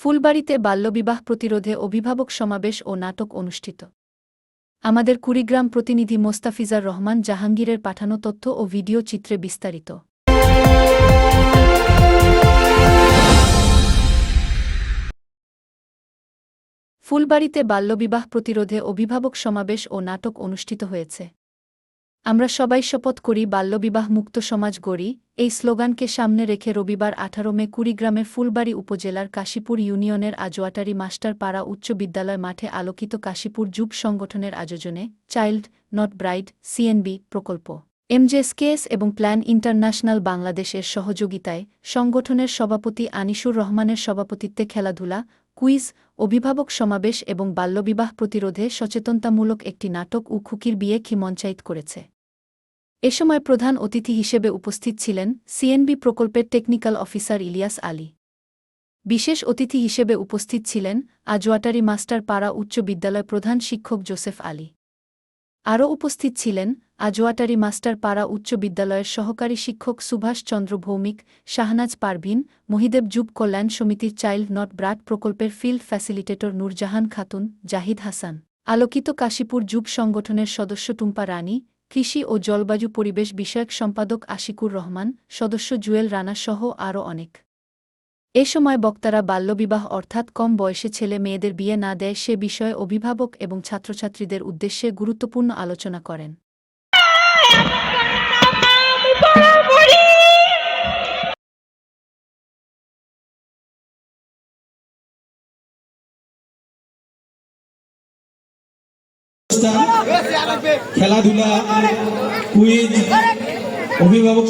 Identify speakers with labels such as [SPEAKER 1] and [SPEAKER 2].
[SPEAKER 1] ফুলবাড়িতে বাল্যবিবাহ প্রতিরোধে অভিভাবক সমাবেশ ও নাটক অনুষ্ঠিত। আমাদের কুড়িগ্রাম প্রতিনিধি মোস্তাফিজার রহমান জাহাঙ্গীরের পাঠানো তথ্য ও ভিডিও চিত্রে বিস্তারিত। ফুলবাড়িতে বাল্যবিবাহ প্রতিরোধে অভিভাবক সমাবেশ ও নাটক অনুষ্ঠিত হয়েছে। আমরা সবাই শপথ করি বাল্যবিবাহ মুক্ত সমাজ গড়ি এই স্লোগানকে সামনে রেখে রবিবার আঠারো মে কুড়িগ্রামের ফুলবাড়ি উপজেলার কাশীপুর ইউনিয়নের আজোয়াটারি মাস্টার পাড়া উচ্চ বিদ্যালয় মাঠে আলোকিত কাশীপুর যুব সংগঠনের আয়োজনে চাইল্ড নট ব্রাইড সিএনবি প্রকল্প। এমজেএসকেএস এবং প্ল্যান ইন্টারন্যাশনাল বাংলাদেশের সহযোগিতায় সংগঠনের সভাপতি আনিসুর রহমানের সভাপতিত্বে খেলাধুলা, কুইজ, অভিভাবক সমাবেশ এবং বাল্যবিবাহ প্রতিরোধে সচেতনতামূলক একটি নাটক ও খুকির বিয়ে খিমঞ্চায়িত করেছে। এ সময় প্রধান অতিথি হিসেবে উপস্থিত ছিলেন সিএনবি প্রকল্পের টেকনিক্যাল অফিসার ইলিয়াস আলী। বিশেষ অতিথি হিসেবে উপস্থিত ছিলেন আজওয়াটারি মাস্টার পাড়া উচ্চ বিদ্যালয় প্রধান শিক্ষক জোসেফ আলী। আরও উপস্থিত ছিলেন আজওয়াটারি মাস্টার পাড়া উচ্চ বিদ্যালয়ের সহকারী শিক্ষক সুভাষ চন্দ্র ভৌমিক, শাহনাজ পারভিন, মহিদেব যুব কল্যাণ সমিতির চাইল্ড নট ব্রাড প্রকল্পের ফিল্ড ফ্যাসিলিটেটর নূরজাহান খাতুন, জাহিদ হাসান। আলোকিত কাশীপুর যুব সংগঠনের সদস্য টুম্পা রানী কৃষি ও জলবায়ু পরিবেশ বিষয়ক সম্পাদক আশিকুর রহমান, সদস্য জুয়েল রানা সহ আরও অনেক। এ সময় বক্তারা বাল্যবিবাহ অর্থাৎ কম বয়সে ছেলে মেয়েদের বিয়ে না দেয় সে বিষয়ে অভিভাবক এবং ছাত্রছাত্রীদের উদ্দেশ্যে গুরুত্বপূর্ণ আলোচনা করেন।
[SPEAKER 2] খেলাধুলা কুইজ অভিভাবক